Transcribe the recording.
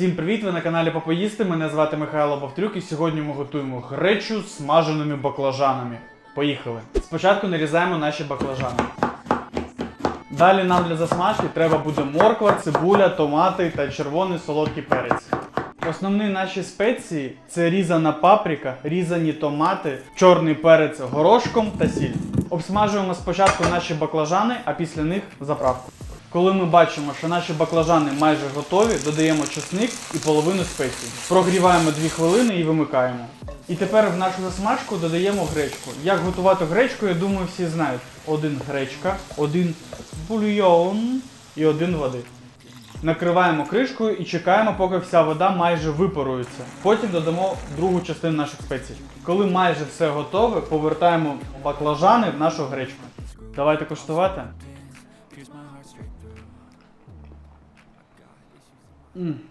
Всім привіт! Ви на каналі Попоїсти. Мене звати Михайло Бовтрюк і сьогодні ми готуємо гречу з смаженими баклажанами. Поїхали! Спочатку нарізаємо наші баклажани. Далі нам для засмажки треба буде морква, цибуля, томати та червоний солодкий перець. Основні наші спеції це різана паприка, різані томати, чорний перець горошком та сіль. Обсмажуємо спочатку наші баклажани, а після них заправку. Коли ми бачимо, що наші баклажани майже готові, додаємо чесник і половину спецій. Прогріваємо 2 хвилини і вимикаємо. І тепер в нашу засмажку додаємо гречку. Як готувати гречку, я думаю, всі знають. Один гречка, один бульйон і один води. Накриваємо кришкою і чекаємо, поки вся вода майже випарується. Потім додамо другу частину наших спецій. Коли майже все готове, повертаємо баклажани в нашу гречку. Давайте куштувати. 嗯。